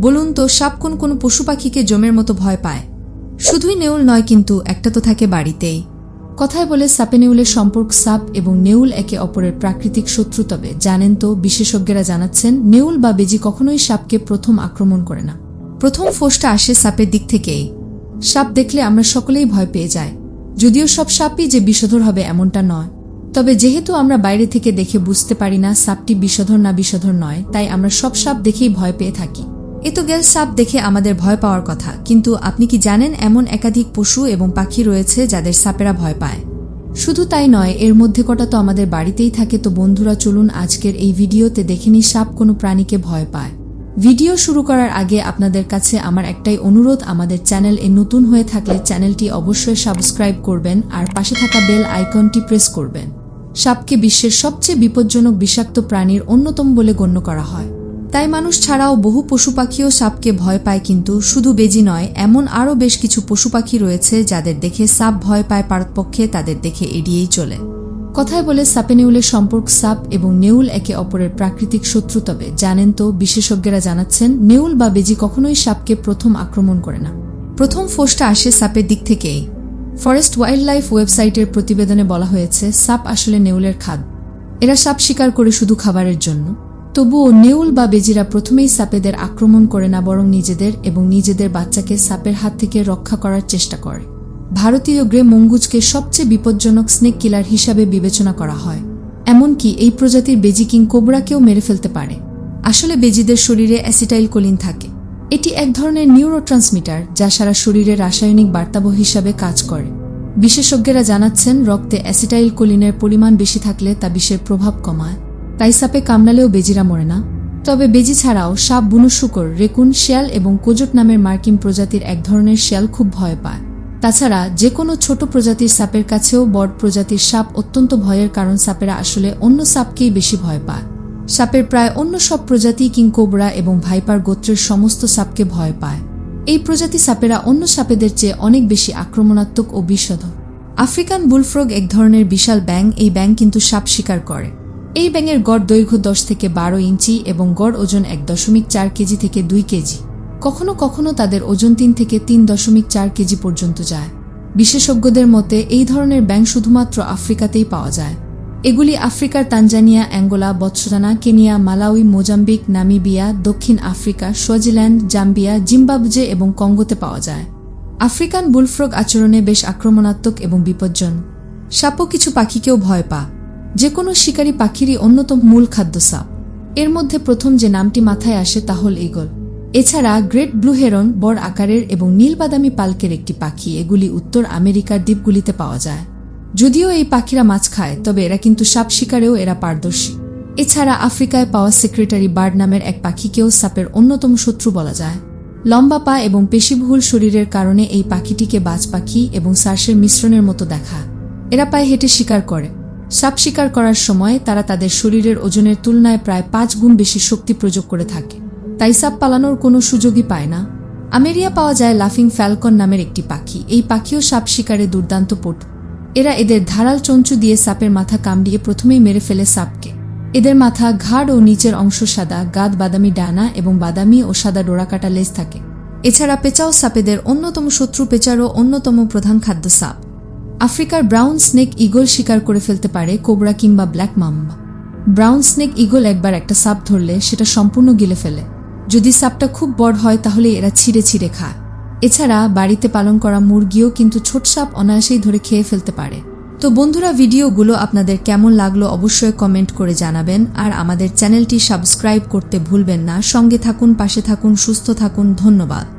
বলুন তো, সাপ কোন কোন পশু পাখিকে জমের মতো ভয় পায়? শুধুই নেউল নয় কিন্তু, একটা তো থাকে বাড়িতেই। কথায় বলে সাপে নেউলের সম্পর্ক সাপ এবং নেউল একে অপরের প্রাকৃতিক শত্রু তবে। জানেন তো, বিশেষজ্ঞরা জানাচ্ছেন, নেউল বা বেজি কখনোই সাপকে প্রথম আক্রমণ করে না। প্রথম ফোসটা আসে সাপের দিক থেকেই। সাপ দেখলে আমরা সকলেই ভয় পেয়ে যাই। যদিও সব সাপই যে বিষধর হবে এমনটা নয়। তবে যেহেতু আমরা বাইরে থেকে দেখে বুঝতে পারি না, সাপটি বিষধর না বিষধর নয়, তাই আমরা সব সাপ দেখেই ভয় পেয়ে থাকি। এ তো গেল সাপ দেখে আমাদের ভয় পাওয়ার কথা। কিন্তু আপনি কি জানেন এমন একাধিক পশু এবং পাখি রয়েছে যাদের সাপেরা ভয় পায়? শুধু তাই নয়, এর মধ্যে কটা তো আমাদের বাড়িতেই থাকে, তো বন্ধুরা চলুন আজকের এই ভিডিওতে দেখেনি সাপ কোনো প্রাণীকে ভয় পায়। ভিডিও শুরু করার আগে আপনাদের কাছে আমার একটাই অনুরোধ, আমাদের চ্যানেল এ নতুন হয়ে থাকলে চ্যানেলটি অবশ্যই সাবস্ক্রাইব করবেন আর পাশে থাকা বেল আইকনটি প্রেস করবেন। সাপকে বিশ্বের সবচেয়ে বিপজ্জনক বিষাক্ত প্রাণীর অন্যতম বলে গণ্য করা হয়। তাই মানুষ ছাড়াও বহু পশু পাখিও সাপকে ভয় পায় কিন্তু শুধু বেজি নয়, এমন আরও বেশ কিছু পশু পাখি রয়েছে যাদের দেখে সাপ ভয় পায়, পারতপক্ষে তাদের দেখে এড়িয়েই চলে। কথায় বলে সাপে নেউলের সম্পর্ক সাপ এবং নেউল একে অপরের প্রাকৃতিক শত্রু তবে। জানেন তো, বিশেষজ্ঞরা জানাচ্ছেন, নেউল বা বেজি কখনোই সাপকে প্রথম আক্রমণ করে না। প্রথম ফোসটা আসে সাপের দিক থেকেই। ফরেস্ট ওয়াইল্ড লাইফ ওয়েবসাইটের প্রতিবেদনে বলা হয়েছে, সাপ আসলে নেউলের খাদ। এরা সাপ শিকার করে শুধু খাবারের জন্য। তবুও নেউল বা বেজিরা প্রথমেই সাপেদের আক্রমণ করে না বরং নিজেদের এবং নিজেদের বাচ্চাকে সাপের হাত থেকে রক্ষা করার চেষ্টা করে। ভারতীয় গ্রে মঙ্গুজকে সবচেয়ে বিপজ্জনক স্নেক কিলার হিসাবে বিবেচনা করা হয়। এমনকি এই প্রজাতির বেজি কিং কোবরাকেও মেরে ফেলতে পারে। আসলে বেজিদের শরীরে অ্যাসিটাইল কোলিন থাকে। এটি এক ধরনের নিউরোট্রান্সমিটার যা সারা শরীরে রাসায়নিক বার্তাবহ হিসাবে কাজ করে। বিশেষজ্ঞরা জানাচ্ছেন, রক্তে অ্যাসিটাইল কোলিনের পরিমাণ বেশি থাকলে তা বিষের প্রভাব কমায়। তাই সাপে কামড়ালেও বেজিরা মরে না। তবে বেজি ছাড়াও সাপ বুনো শুকর রেকুন, শেয়াল এবং কোজট নামের মার্কিন প্রজাতির এক ধরনের শেয়াল খুব ভয় পায়। তাছাড়া যে কোনো ছোট প্রজাতির সাপের কাছেও বড় প্রজাতির সাপ অত্যন্ত ভয়ের কারণ সাপেরা আসলে অন্য সাপকেই বেশি ভয় পায়। সাপের প্রায় অন্য সব প্রজাতি কিংকোবরা এবং ভাইপার গোত্রের সমস্ত সাপকে ভয় পায়। এই প্রজাতি সাপেরা অন্য সাপেদের চেয়ে অনেক বেশি আক্রমণাত্মক ও বিষধ আফ্রিকান বুলফ্রগ এক ধরনের বিশাল ব্যাং এই ব্যাং কিন্তু সাপ শিকার করে। এই ব্যাঙের গড় দৈর্ঘ্য দশ থেকে বারো ইঞ্চি এবং গড় ওজন এক দশমিক চার কেজি থেকে দুই কেজি। কখনো কখনো তাদের ওজন তিন থেকে তিন দশমিক চার কেজি পর্যন্ত যায়। বিশেষজ্ঞদের মতে, এই ধরনের ব্যাঙ শুধুমাত্র আফ্রিকাতেই পাওয়া যায়। এগুলি আফ্রিকার Tanzania, Angola, Botswana, Kenya, Malawi, Mozambique, Namibia, দক্ষিণ আফ্রিকা সুইজারল্যান্ড জাম্বিয়া জিম্বাবজে এবং কঙ্গোতে পাওয়া যায়। আফ্রিকান বুলফ্রগ আচরণে বেশ আক্রমণাত্মক এবং বিপজ্জন। সাপও কিছু পাখিকেও ভয় পা যে কোনো শিকারী পাখিরই অন্যতম মূল খাদ্য সাপ। এর মধ্যে প্রথম যে নামটি মাথায় আসে তা হল ইগল এছাড়া গ্রেট ব্লু হেরন বড় আকারের এবং নীল বাদামি পালকের একটি পাখি, এগুলি উত্তর আমেরিকার দ্বীপগুলিতে পাওয়া যায়। যদিও এই পাখিরা মাছ খায়, তবে এরা কিন্তু সাপ শিকারেও এরা পারদর্শী। এছাড়া আফ্রিকায় পাওয়া সেক্রেটারি বার্ড নামের এক পাখিকেও সাপের অন্যতম শত্রু বলা যায়। লম্বা পা এবং পেশিবহুল শরীরের কারণে এই পাখিটিকে বাজ পাখি এবং সার্সের মিশ্রণের মতো দেখা। এরা পায়ে হেঁটে শিকার করে। সাপ শিকার করার সময় তারা তাদের শরীরের ওজনের তুলনায় প্রায় পাঁচ গুণ বেশি শক্তি প্রয়োগ করে থাকে। তাই সাপ পালানোর কোনো সুযোগই পায় না। আমেরিয়া পাওয়া যায় লাফিং ফ্যালকন নামের একটি পাখি। এই পাখিও সাপ শিকারে দুর্দান্ত পটু। এরা এদের ধারাল চঞ্চু দিয়ে সাপের মাথা কামড়িয়ে প্রথমেই মেরে ফেলে সাপকে। এদের মাথা ঘাড় ও নিচের অংশ সাদা, গাদ বাদামি ডানা এবং বাদামি ও সাদা ডোরাকাটা লেজ থাকে। এছাড়া পেঁচাও সাপেদের অন্যতম শত্রু পেঁচারও অন্যতম প্রধান খাদ্য সাপ। আফ্রিকার ব্রাউন স্নেক ইগল শিকার করে ফেলতে পারে কোবরা কিংবা black mamba. Brown snake eagle একবার একটা সাপ ধরলে সেটা সম্পূর্ণ গিলে ফেলে। যদি সাপটা খুব বড় হয় তাহলে এরা ছিঁড়ে ছিঁড়ে খায়। এছাড়া বাড়িতে পালন করা মুরগিও কিন্তু ছোট সাপ অনায়াসেই ধরে খেয়ে ফেলতে পারে। তো বন্ধুরা, ভিডিওগুলো আপনাদের কেমন লাগল অবশ্যই কমেন্ট করে জানাবেন আর আমাদের চ্যানেলটি সাবস্ক্রাইব করতে ভুলবেন না। সঙ্গে থাকুন, পাশে থাকুন, সুস্থ থাকুন। ধন্যবাদ।